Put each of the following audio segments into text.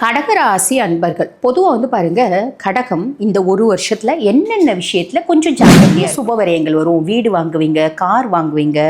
கடகராசி அன்பர்கள் பொதுவாக வந்து பாருங்க கடகம் இந்த ஒரு வருஷத்துல என்னென்ன விஷயத்துல கொஞ்சம் ஜாக்கிரதையா சுபவரியங்கள் வரும். வீடு வாங்குவீங்க கார் வாங்குவீங்க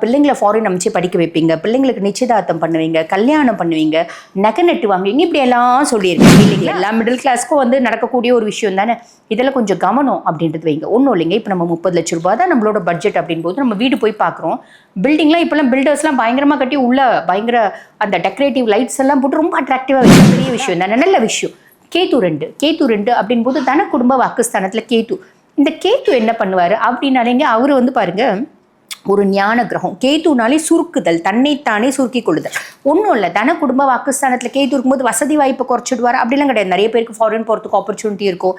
பிள்ளைங்களை ஃபாரின் அமைச்சு படிக்க வைப்பீங்க. பிள்ளைங்களுக்கு நிச்சயதார்த்தம் பண்ணுவீங்க. கல்யாணம் பண்ணுவீங்க. நகை நட்டு வாங்குவீங்க. இப்படி எல்லாம் சொல்லியிருக்கேன். இல்லைங்களா எல்லா மிடில் கிளாஸ்க்கும் வந்து நடக்கக்கூடிய ஒரு விஷயம் தானே? இதெல்லாம் கொஞ்சம் கவனம் அப்படின்றது வைங்க. ஒன்றும் இல்லைங்க. இப்போ நம்ம முப்பது லட்ச ரூபாய் தான் நம்மளோட பட்ஜெட் அப்படின் போது நம்ம வீடு போய் பார்க்குறோம். பில்டிங்லாம் இப்போலாம் பில்டர்ஸ்லாம் பயங்கரமாக கட்டி உள்ள பயங்கர அந்த டெக்கரேட்டிவ் லைட்ஸ் எல்லாம் போட்டு ரொம்ப அட்ராக்டிவாக வைக்கிற பெரிய விஷயம் தானே? நல்ல விஷயம். கேத்து ரெண்டு. கேத்து ரெண்டு அப்படின் போது தன குடும்ப வாக்குஸ்தானத்தில் கேத்து இந்த கேத்து என்ன பண்ணுவார்? அப்படின்னாலேங்க அவர் வந்து பாருங்க ஒரு ஞான கிரகம். கேத்துனாலே சுருக்குதல் தன்னைத்தானே சுருக்கி கொள்ளுதல். ஒன்றும் இல்லை தன குடும்ப வாக்குஸ்தானத்தில் கேத்து இருக்கும்போது வசதி வாய்ப்பை குறைச்சிடுவார். அப்படிலாம் கிடையாது. நிறைய பேருக்கு ஃபாரின் போகிறதுக்கு ஆப்பர்ச்சுனிட்டி இருக்கும்.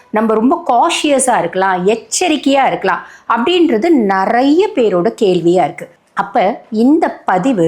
நம்ம ரொம்ப காஷியஸாக இருக்கலாம் எச்சரிக்கையாக இருக்கலாம் அப்படின்றது நிறைய பேரோட கேள்வியாக இருக்குது அப்போ இந்த பதிவு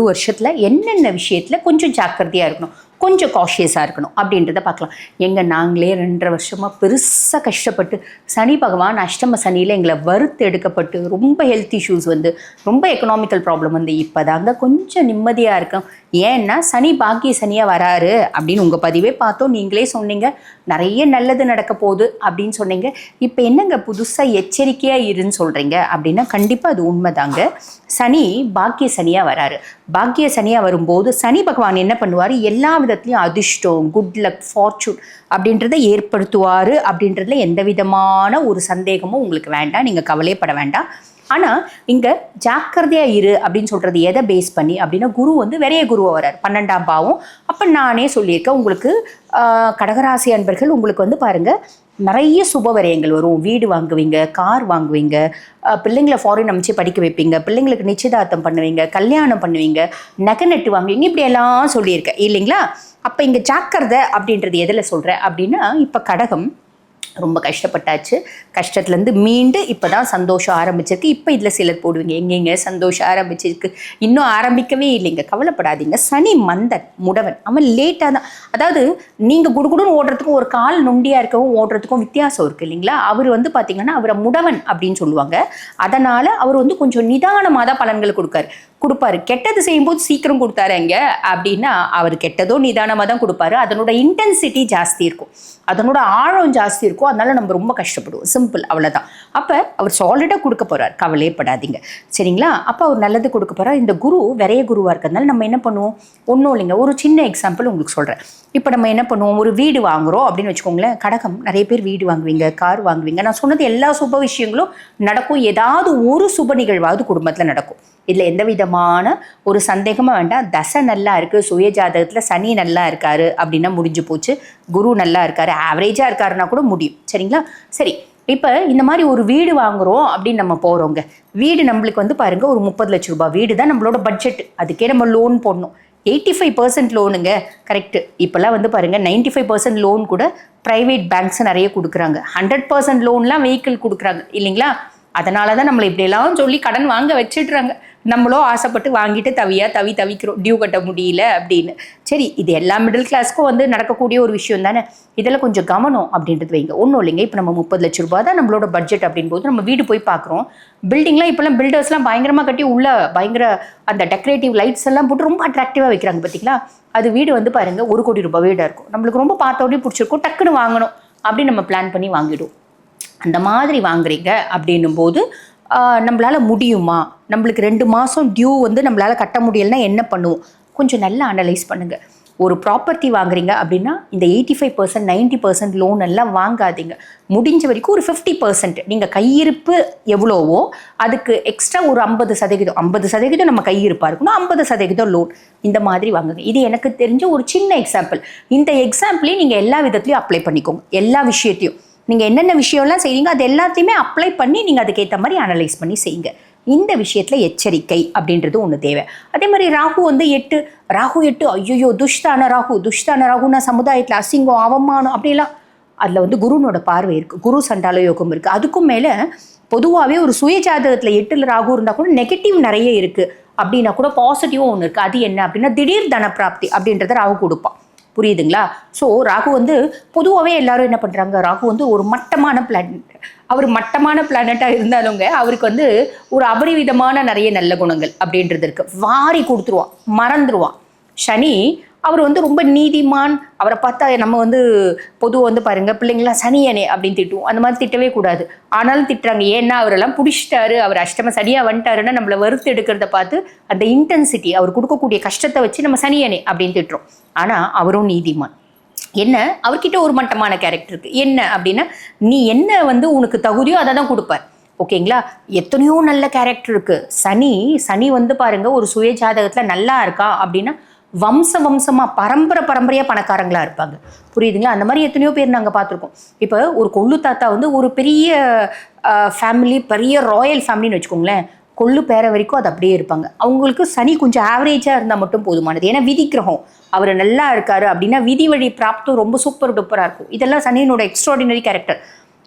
ஒரு வருஷத்தில் என்னென்ன விஷயத்தில் கொஞ்சம் ஜாக்கிரதையாக இருக்கணும் கொஞ்சம் காஷியஸாக இருக்கணும் அப்படின்றத பார்க்கலாம். எங்கள் நாங்களே ரெண்டரை வருஷமாக பெருசாக கஷ்டப்பட்டு சனி பகவான் அஷ்டம சனியில் எங்களை வறுத்து எடுக்கப்பட்டு ரொம்ப ஹெல்த் இஷ்யூஸ் வந்து ரொம்ப எக்கனாமிக்கல் ப்ராப்ளம் வந்து இப்போ தாங்க கொஞ்சம் நிம்மதியாக இருக்கும். ஏன்னா சனி பாக்கிய சனியாக வராரு அப்படின்னு உங்கள் பதிவே பார்த்தோம். நீங்களே சொன்னீங்க. நிறைய நல்லது நடக்க போகுது அப்படின்னு சொன்னீங்க. இப்போ என்னங்க புதுசாக எச்சரிக்கையாக இருன்னு சொல்கிறீங்க அப்படின்னா கண்டிப்பாக அது உண்மைதாங்க. சனி பாக்கிய சனியாக வராரு. பாக்கிய சனியாக வரும்போது சனி பகவான் என்ன பண்ணுவார்? எல்லா விதத்துலையும் அதிர்ஷ்டம் குட் லக் ஃபார்ச்சூன் அப்படின்றத ஏற்படுத்துவார் அப்படின்றதுல எந்த விதமான ஒரு சந்தேகமும் உங்களுக்கு வேண்டாம். நீங்கள் கவலைப்பட வேண்டாம். ஆனால் இங்கே ஜாக்கிரதையாக இரு அப்படின்னு சொல்கிறது எதை பேஸ் பண்ணி? அப்படின்னா குரு வந்து விரைய குருவை வரார் பன்னெண்டாம் பாவம். அப்போ நானே சொல்லியிருக்கேன் உங்களுக்கு கடகராசி அன்பர்கள் உங்களுக்கு வந்து பாருங்கள் நிறைய சுபவரியங்கள் வரும். வீடு வாங்குவீங்க கார் வாங்குவீங்க பிள்ளைங்களை ஃபாரின் அமைச்சு படிக்க வைப்பீங்க பிள்ளைங்களுக்கு நிச்சயதார்த்தம் பண்ணுவீங்க கல்யாணம் பண்ணுவீங்க நகை நட்டு வாங்குவீங்க இப்படி எல்லாம் சொல்லியிருக்கேன். இல்லைங்களா? அப்போ இங்கே ஜாக்கிரதை அப்படின்றது எதில் சொல்கிறேன் அப்படின்னா இப்போ கடகம். ரொம்ப கஷ்டப்பட்டாச்சு. கஷ்டத்துலேருந்து மீண்டு இப்போ தான் சந்தோஷம் ஆரம்பிச்சிருக்கு. இப்போ இதில் சிலர் போடுவீங்க. எங்கெங்க சந்தோஷம் ஆரம்பிச்சிருக்கு? இன்னும் ஆரம்பிக்கவே இல்லைங்க. கவலைப்படாதீங்க. சனி மந்தன் முடவன். அவன் லேட்டாக தான். அதாவது நீங்கள் குடுகுடுன்னு ஓடுறதுக்கும் ஒரு கால் நொண்டியாக இருக்கவும் ஓடுறதுக்கும் வித்தியாசம் இருக்குது இல்லைங்களா? அவர் வந்து பார்த்தீங்கன்னா அவரை முடவன் அப்படின்னு சொல்லுவாங்க. அதனால் அவர் வந்து கொஞ்சம் நிதானமாக தான் பலன்கள் கொடுக்காரு. கொடுப்பாரு. கெட்டது செய்யும்போது சீக்கிரம் கொடுத்தாருங்க அப்படின்னா அவர் கெட்டதோ நிதானமாக தான் கொடுப்பாரு. அதனோட இன்டென்சிட்டி ஜாஸ்தி இருக்கும். அதனோட ஆழம் ஜாஸ்தி இருக்கும். அதனால நம்ம ரொம்ப கஷ்டப்படுவோம். சிம்பிள் அவ்வளோதான் அப்போ அவர் சாலிடாக கொடுக்க போகிறார் கவலையப்படாதீங்க சரிங்களா? அப்போ அவர் நல்லது கொடுக்க போகிறார் இந்த குரு விரைய குருவாக இருக்கிறதுனால நம்ம என்ன பண்ணுவோம்? ஒன்றும் இல்லைங்க. ஒரு சின்ன எக்ஸாம்பிள் உங்களுக்கு சொல்கிறேன் இப்போ நம்ம என்ன பண்ணுவோம்? ஒரு வீடு வாங்குறோம் அப்படின்னு வச்சுக்கோங்களேன். கடகம். நிறைய பேர் வீடு வாங்குவீங்க கார் வாங்குவீங்க. நான் சொன்னது எல்லா சுப விஷயங்களும் நடக்கும். ஏதாவது ஒரு சுப நிகழ்வாவது குடும்பத்தில் நடக்கும். இதில் எந்த விதமான ஒரு சந்தேகமும் வேண்டாம். தசை நல்லா இருக்குது சுய ஜாதகத்தில் சனி நல்லா இருக்காரு அப்படின்னா முடிஞ்சு போச்சு. குரு நல்லா இருக்காரு. ஆவரேஜாக இருக்காருன்னா கூட முடியும். சரிங்களா? சரி. இப்போ இந்த மாதிரி ஒரு வீடு வாங்குறோம் அப்படின்னு நம்ம போகிறோங்க வீடு நம்மளுக்கு வந்து பாருங்க ஒரு முப்பது லட்ச ரூபாய். வீடு தான் நம்மளோட பட்ஜெட் அதுக்கே நம்ம லோன் போடணும். எயிட்டி ஃபைவ் பர்சன்ட் லோனுங்க கரெக்டு இப்போல்லாம் வந்து பாருங்க 95% ஃபைவ் பர்சன்ட் லோன் கூட ப்ரைவேட் பேங்க்ஸ் நிறைய கொடுக்குறாங்க. ஹண்ட்ரட் பர்சன்ட் லோன்லாம் வெஹிக்கிள் கொடுக்குறாங்க. இல்லைங்களா? அதனால தான் நம்மளை இப்படியெல்லாம் சொல்லி கடன் வாங்க வச்சிடுறாங்க. நம்மளோ ஆசைப்பட்டு வாங்கிட்டு தவியா தவி தவிக்கிறோம் டியூ கட்ட முடியல அப்படின்னு. சரி இது எல்லா மிடில் கிளாஸ்க்கும் வந்து நடக்கக்கூடிய ஒரு விஷயம் தானே? இதில் கொஞ்சம் கவனம் அப்படின்றது வைங்க. ஒன்றும் இல்லைங்க. இப்போ நம்ம முப்பது லட்ச ரூபா தான் நம்மளோட பட்ஜெட் அப்படின்போது நம்ம வீடு போய் பார்க்குறோம் பில்டிங்லாம் இப்போலாம் பில்டர்ஸ்லாம் பயங்கரமாக கட்டி உள்ள பயங்கர அந்த டெக்கரேட்டிவ் லைட்ஸ் எல்லாம் போட்டு ரொம்ப அட்ராக்டிவாக வைக்கிறாங்க பார்த்தீங்களா அது வீடு வந்து பாருங்கள் ஒரு கோடி ரூபாய் வீடாக இருக்கும். நம்மளுக்கு ரொம்ப பார்த்தோடனே பிடிச்சிருக்கும். டக்குன்னு வாங்கணும் அப்படின்னு நம்ம பிளான் பண்ணி வாங்கிடுவோம். அந்த மாதிரி வாங்குறீங்க அப்படின்னும் போது நம்மளால முடியுமா? நம்மளுக்கு ரெண்டு மாதம் டியூ வந்து நம்மளால் கட்ட முடியலன்னா என்ன பண்ணுவோம்? கொஞ்சம் நல்லா அனலைஸ் பண்ணுங்கள் ஒரு ப்ராப்பர்ட்டி வாங்குறீங்க அப்படின்னா இந்த eighty five percent ninety percent loan எல்லாம் வாங்காதீங்க. முடிஞ்ச வரைக்கும் ஒரு ஃபிஃப்டி பர்சன்ட் நீங்கள் கையிருப்பு எவ்வளோவோ அதுக்கு எக்ஸ்ட்ரா ஒரு ஐம்பது சதவீதம் ஐம்பது சதவீதம் நம்ம கையிருப்பாக இருக்கணும் ஐம்பது சதவீதம் லோன் இந்த மாதிரி வாங்குங்க. இது எனக்கு தெரிஞ்ச ஒரு சின்ன எக்ஸாம்பிள் இந்த எக்ஸாம்பிளையும் நீங்கள் எல்லா விதத்துலையும் அப்ளை பண்ணிக்கோங்க. எல்லா விஷயத்தையும். நீங்கள் என்னென்ன விஷயம்லாம் செய்கிறீங்க அது எல்லாத்தையுமே அப்ளை பண்ணி நீங்கள் அதுக்கேற்ற மாதிரி அனலைஸ் பண்ணி செய்யுங்க. இந்த விஷயத்தில் எச்சரிக்கை அப்படின்றது ஒன்று தேவை. அதே மாதிரி ராகு வந்து எட்டு ராகு எட்டு ஐயோயோ துஷ்டான ராகு துஷ்டான ராகுனா சமுதாயத்தில் அசிங்கம் அவமானம் அப்படிலாம் அதில் வந்து குருனோட பார்வை இருக்குது குரு சண்டால யோகம் இருக்குது அதுக்கும் மேலே பொதுவாகவே ஒரு சுயஜாதகத்தில் எட்டில் ராகு இருந்தால் கூட நெகட்டிவ் நிறைய இருக்குது அப்படின்னா கூட பாசிட்டிவும் ஒன்று இருக்குது அது என்ன அப்படின்னா திடீர் தனப்பிராப்தி அப்படின்றத ராகு கொடுப்பான். புரியுதுங்களா? ஸோ ராகு வந்து பொதுவாகவே எல்லாரும் என்ன பண்ணுறாங்க ராகு வந்து ஒரு மட்டமான பிளானட் அவர் மட்டமான பிளானட்டாக இருந்தாலுங்க அவருக்கு வந்து ஒரு அபரிவிதமான நிறைய நல்ல குணங்கள் அப்படின்றது இருக்குது வாரி கொடுத்துருவான் மறந்துடுவான் சனி அவர் வந்து ரொம்ப நீதிமான். அவரை பார்த்தா நம்ம வந்து பொதுவாக வந்து பாருங்க பிள்ளைங்களாம் சனியனே அப்படின்னு திட்டுவோம். அந்த மாதிரி திட்டவே கூடாது. ஆனாலும் திட்டுறாங்க. ஏன்னா அவரெல்லாம் பிடிச்சிட்டாரு. அவர் அஷ்டம சனியாக வந்துட்டாருன்னா நம்மளை வறுத்து எடுக்கிறத பார்த்து அந்த இன்டென்சிட்டி அவர் கொடுக்கக்கூடிய கஷ்டத்தை வச்சு நம்ம சனியனே அப்படின்னு திட்டுறோம். ஆனால் அவரும் நீதிமான். என்ன? அவர்கிட்ட ஒரு மட்டமான கேரக்டர் இருக்கு. என்ன அப்படின்னா நீ என்ன வந்து உனக்கு தகுதியோ அதை தான் கொடுப்பார். ஓகேங்களா? எத்தனையோ நல்ல கேரக்டர் இருக்கு. சனி சனி வந்து பாருங்க ஒரு சுய ஜாதகத்தில் நல்லா இருக்கா அப்படின்னா வம்ச வம்சமாக பரம்பரை பரம்பரையாக பணக்காரங்களாக இருப்பாங்க. புரியுதுங்களா? அந்த மாதிரி எத்தனையோ பேர் நாங்கள் பார்த்துருக்கோம். இப்போ ஒரு கொள்ளு தாத்தா வந்து ஒரு பெரிய ஃபேமிலி பெரிய ராயல் ஃபேமிலின்னு வச்சுக்கோங்களேன். கொள்ளு பேர வரைக்கும் அது அப்படியே இருப்பாங்க. அவங்களுக்கு சனி கொஞ்சம் ஆவரேஜாக இருந்தால் மட்டும் போதுமானது. ஏன்னா விதி கிரகம். அவர் நல்லா இருக்காரு அப்படின்னா விதி வழி பிராப்தம் ரொம்ப சூப்பர் டூப்பராக இருக்கும். இதெல்லாம் சனியினோட எக்ஸ்ட்ராடினரி கேரக்டர்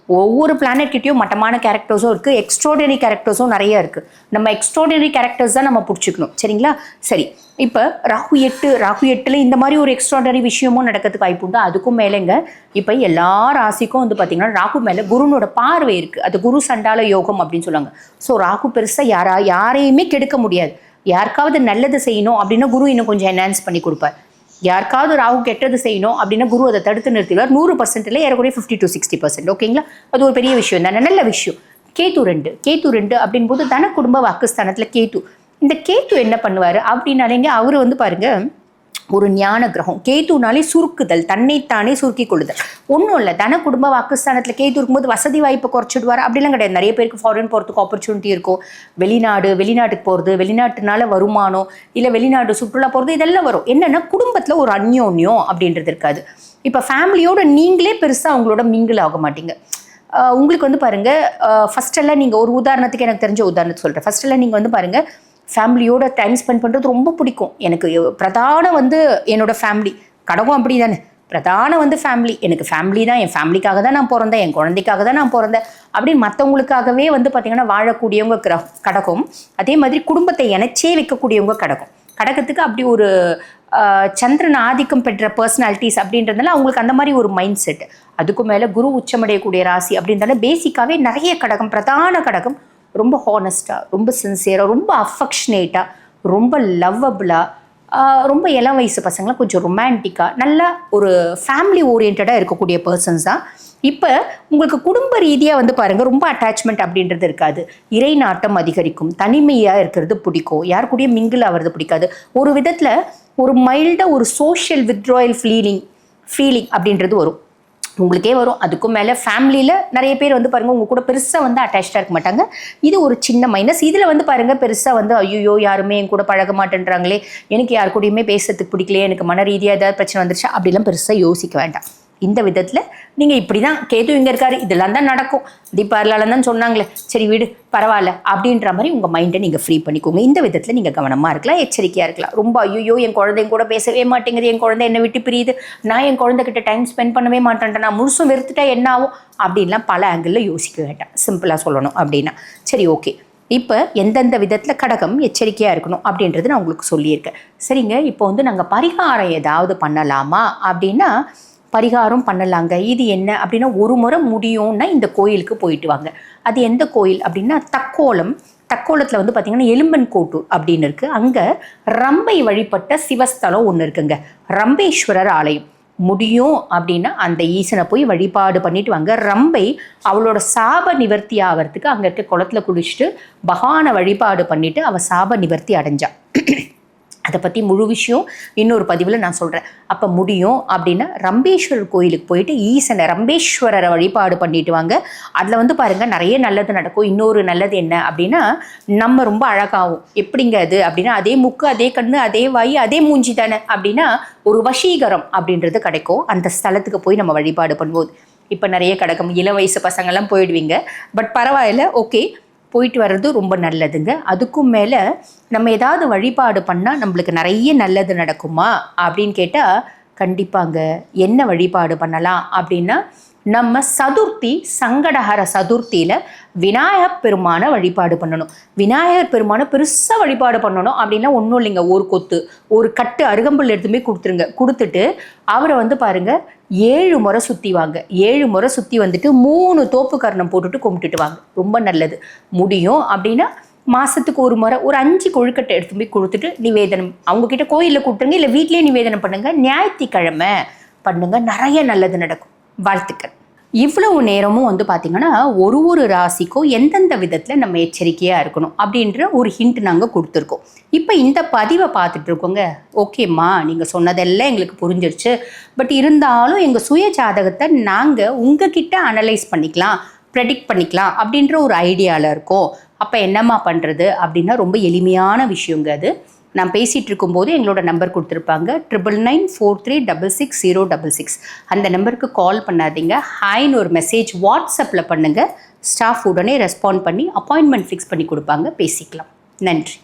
ஒவ்வொரு பிளானட்கிட்டையும் மட்டமான கேரக்டர்ஸும் இருக்குது எக்ஸ்ட்ராடினரி கேரக்டர்ஸும் நிறைய இருக்குது நம்ம எக்ஸ்ட்ராடினரி கேரக்டர்ஸ் தான் நம்ம பிடிச்சிக்கணும். சரிங்களா? சரி. இப்போ ராகு எட்டு ராகு எட்டில் இந்த மாதிரி ஒரு எக்ஸ்ட்ராடனரி விஷயமும் நடக்கிறதுக்கு வாய்ப்பு உண்டு. அதுக்கும் மேலேங்க இப்போ எல்லா ராசிக்கும் வந்து பார்த்திங்கன்னா ராகு மேலே குருனோட பார்வை இருக்குது அது குரு சண்டால யோகம் அப்படின்னு சொல்லுவாங்க. ஸோ ராகு பெருசாக யாரா யாரையுமே கெடுக்க முடியாது. யாருக்காவது நல்லது செய்யணும் அப்படின்னா குரு இன்னும் கொஞ்சம் என்ஹான்ஸ் பண்ணி கொடுப்பார். யாருக்காவது ராகு கெட்டது செய்யணும் அப்படின்னா குரு அதை தடுத்து நிறுத்திடுவார். நூறு பர்சன்ட்ல ஏறக்குறைய ஃபிஃப்டி டு சிக்ஸ்டி பர்சன்ட் ஓகேங்களா அது ஒரு பெரிய விஷயம் தானே. நல்ல விஷயம். கேத்து ரெண்டு. கேத்து ரெண்டு அப்படின் போது தன குடும்ப வாக்குஸ்தானத்தில் கேத்து இந்த கேத்து என்ன பண்ணுவார் அப்படின்னாலேங்க அவர் வந்து பாருங்கள் ஒரு ஞான கிரகம். கேத்துனாலே சுருக்குதல் தன்னைத்தானே சுருக்கி கொள்ளுதல். ஒன்றும் இல்லை தன குடும்ப வாக்குஸ்தானத்தில் கேத்து இருக்கும்போது வசதி வாய்ப்பை குறைச்சிடுவார். அப்படிலாம் கிடையாது. நிறைய பேருக்கு ஃபாரின் போகிறதுக்கு ஆப்பர்ச்சுனிட்டி இருக்கும். வெளிநாடு வெளிநாட்டுக்கு போகிறது வெளிநாட்டுனால வருமானம் இல்லை வெளிநாடு சுற்றுலா போகிறது இதெல்லாம் வரும். என்னென்னா குடும்பத்தில் ஒரு அந்யோன்யம் அப்படின்றது இருக்காது. இப்போ ஃபேமிலியோட நீங்களே பெருசாக அவங்களோட மிங்கிள் ஆக மாட்டீங்க. உங்களுக்கு வந்து பாருங்க ஃபஸ்ட்டெல்லாம் நீங்கள் ஒரு உதாரணத்துக்கு எனக்கு தெரிஞ்ச உதாரணத்துக்கு சொல்கிறேன் ஃபஸ்ட்டெல்லாம் நீங்கள் வந்து பாருங்கள் ஃபேமிலியோட டைம் ஸ்பெண்ட் பண்ணுறது ரொம்ப பிடிக்கும். எனக்கு பிரதானம் வந்து என்னோடய ஃபேமிலி கடகம் அப்படி தானே பிரதான வந்து ஃபேமிலி எனக்கு ஃபேமிலி தான். என் ஃபேமிலிக்காக தான் நான் பிறந்தேன். என் குழந்தைக்காக தான் நான் பிறந்தேன். அப்படின்னு மற்றவங்களுக்காகவே வந்து பார்த்திங்கன்னா வாழக்கூடியவங்க கிர கடகம். அதே மாதிரி குடும்பத்தை இணைச்சே வைக்கக்கூடியவங்க கடகம். கடகத்துக்கு அப்படி ஒரு சந்திரன் ஆதிக்கம் பெற்ற பர்சனாலிட்டிஸ் அப்படின்றதுனால அவங்களுக்கு அந்த மாதிரி ஒரு மைண்ட் செட் அதுக்கும் மேலே குரு உச்சமடையக்கூடிய ராசி அப்படின்றதால பேசிக்காகவே நிறைய கடகம் பிரதான கடகம் ரொம்ப ஹானஸ்டாக ரொம்ப சின்சியராக ரொம்ப அஃபெக்ஷனேட்டாக ரொம்ப லவ்வபிளாக ரொம்ப இளம் வயசு பசங்களாம் கொஞ்சம் ரொமான்டிக்காக நல்லா ஒரு ஃபேமிலி ஓரியன்டாக இருக்கக்கூடிய பர்சன்ஸ் தான் இப்போ உங்களுக்கு குடும்ப ரீதியாக வந்து பாருங்கள் ரொம்ப அட்டாச்மெண்ட் அப்படின்றது இருக்காது. இறை நாட்டம் அதிகரிக்கும். தனிமையாக இருக்கிறது பிடிக்கும். யார் கூடயும் மிங்கிள் ஆகிறது பிடிக்காது. ஒரு விதத்தில் ஒரு மைல்டாக ஒரு சோஷியல் வித்ட்ராயல் ஃபீலிங் ஃபீலிங் அப்படின்றது வரும். உங்களுக்கே வரும். அதுக்கும் மேலே ஃபேமிலியில் நிறைய பேர் வந்து பாருங்கள் உங்க கூட பெருசாக வந்து அட்டாச்சாக இருக்க மாட்டாங்க. இது ஒரு சின்ன மைனஸ் இதில் வந்து பாருங்கள் பெருசாக வந்து ஐயோ யாருமே என் கூட பழக மாட்டேன்றாங்களே. எனக்கு யார் கூடயுமே பேசுறதுக்கு பிடிக்கலையே எனக்கு மன ரீதியாக ஏதாவது பிரச்சனை வந்துருச்சா? அப்படிலாம் பெருசாக யோசிக்க வேண்டாம். இந்த விதத்தில் நீங்கள் இப்படி தான் கேது இங்கே இருக்காரு இதெல்லாம் தான் நடக்கும். தீபாவளியால தான் சொன்னாங்களே சரி விடு பரவாயில்ல அப்படின்ற மாதிரி உங்கள் மைண்டை நீங்கள் ஃப்ரீ பண்ணிக்கோங்க. இந்த விதத்தில் நீங்கள் கவனமாக இருக்கலாம் எச்சரிக்கையாக இருக்கலாம். ரொம்ப ஐயோ என் குழந்தைங்க கூட பேசவே மாட்டேங்குது என் குழந்தை என்னை விட்டு பிரியுது நான் என் குழந்தைகிட்ட டைம் ஸ்பெண்ட் பண்ணவே மாட்டேன்ட்டேன் நான் முழுசும் வெறுத்துட்டா என்ன ஆகும்? அப்படின்லாம் பல ஆங்கிளில் யோசிக்க வேண்டாம். சிம்பிளாக சொல்லணும் அப்படின்னா. சரி ஓகே இப்போ எந்தெந்த விதத்தில் கடகம் எச்சரிக்கையாக இருக்கணும் அப்படின்றது நான் உங்களுக்கு சொல்லியிருக்கேன். சரிங்க இப்போ வந்து நாங்கள் பரிகாரம் ஏதாவது பண்ணலாமா அப்படின்னா பரிகாரம் பண்ணலாங்க. இது என்ன அப்படின்னா ஒரு முறை முடியும்னா இந்த கோயிலுக்கு போயிட்டு வாங்க. அது எந்த கோயில் அப்படின்னா தக்கோலம். தக்கோலத்தில் வந்து பார்த்திங்கன்னா எலும்பன் கோட்டு அப்படின்னு இருக்குது அங்கே ரம்பை வழிபட்ட சிவஸ்தலம் ஒன்று இருக்குங்க. ரம்பேஸ்வரர் ஆலயம். முடியும் அப்படின்னா அந்த ஈசனை போய் வழிபாடு பண்ணிட்டு வாங்க. ரம்பை அவளோட சாப நிவர்த்தி ஆகிறதுக்கு அங்கே இருக்க குளத்துல குளிச்சுட்டு பகவானை வழிபாடு பண்ணிட்டு அவள் சாப நிவர்த்தி அடைஞ்சா. அதை பற்றி முழு விஷயம் இன்னொரு பதிவில் நான் சொல்கிறேன் அப்போ முடியும் அப்படின்னா ரம்பேஸ்வரர் கோயிலுக்கு போயிட்டு ஈசனை ரம்பேஸ்வரரை வழிபாடு பண்ணிட்டு வாங்க. அதில் வந்து பாருங்கள் நிறைய நல்லது நடக்கும். இன்னொரு நல்லது என்ன அப்படின்னா நம்ம ரொம்ப அழகாகும் எப்படிங்க அது அப்படின்னா அதே முக்கு அதே கண்ணு அதே வாய் அதே மூஞ்சி தானே அப்படின்னா ஒரு வசீகரம் அப்படின்றது கிடைக்கும். அந்த ஸ்தலத்துக்கு போய் நம்ம வழிபாடு பண்ணும்போது. இப்போ நிறைய கிடக்கும் இள வயசு பசங்கள்லாம் போயிடுவீங்க. பட் பரவாயில்ல ஓகே. போயிட்டு வர்றது ரொம்ப நல்லதுங்க. அதுக்கும் மேலே நம்ம ஏதாவது வழிபாடு பண்ணால் நம்மளுக்கு நிறைய நல்லது நடக்குமா? அப்படின்னு கேட்டால் கண்டிப்பாங்க. என்ன வழிபாடு பண்ணலாம் அப்படின்னா நம்ம சதுர்த்தி சங்கடஹர சதுர்த்தியில் விநாயகர் பெருமானை வழிபாடு பண்ணணும். விநாயகர் பெருமானை பெருசாக வழிபாடு பண்ணணும். அப்படின்னா ஒன்றும் இல்லைங்க. ஒரு கொத்து ஒரு கட்டு அருகம்புல் எடுத்துமே கொடுத்துருங்க. கொடுத்துட்டு அவரை வந்து பாருங்க ஏழு முறை சுற்றி வாங்க ஏழு முறை சுற்றி வந்துட்டு மூணு தோப்பு கர்ணம் போட்டுட்டு கும்பிட்டுட்டு வாங்க ரொம்ப நல்லது. முடியும் அப்படின்னா மாதத்துக்கு ஒரு முறை ஒரு அஞ்சு கொழுக்கட்டை எடுத்து போய் கொடுத்துட்டு நிவேதனம். அவங்கக்கிட்ட கோயிலில் கூப்பிட்டுருங்க இல்லை வீட்லேயே நிவேதனம் பண்ணுங்கள் ஞாயிற்றுக்கிழமை பண்ணுங்கள் நிறைய நல்லது நடக்கும். வாழ்த்துக்கள். இவ்வளவு நேரமும் வந்து பார்த்திங்கன்னா ஒரு ஒரு ராசிக்கும் எந்தெந்த விதத்தில் நம்ம எச்சரிக்கையாக இருக்கணும் அப்படின்ற ஒரு ஹிண்ட் நாங்கள் கொடுத்துருக்கோம். இப்போ இந்த பதிவை பார்த்துட்டு இருக்கோங்க. ஓகேம்மா நீங்கள் சொன்னதெல்லாம் எங்களுக்கு புரிஞ்சிருச்சு. பட் இருந்தாலும் எங்கள் சுய ஜாதகத்தை நாங்கள் உங்ககிட்ட அனலைஸ் பண்ணிக்கலாம் ப்ரெடிக்ட் பண்ணிக்கலாம் அப்படின்ற ஒரு ஐடியாவில் இருக்கோம். அப்போ என்னம்மா பண்ணுறது அப்படின்னா ரொம்ப எளிமையான விஷயங்க அது. நான் பேசிகிட்டு இருக்கும்போது எங்களோட நம்பர் கொடுத்துருப்பாங்க. Triple nine four three double six zero double six அந்த நம்பருக்கு கால் பண்ணாதீங்க. ஹாய்னு ஒரு மெசேஜ் வாட்ஸ்அப்பில் பண்ணுங்கள் ஸ்டாஃப் உடனே ரெஸ்பாண்ட் பண்ணி அப்பாயின்மெண்ட் ஃபிக்ஸ் பண்ணி கொடுப்பாங்க. பேசிக்கலாம். நன்றி.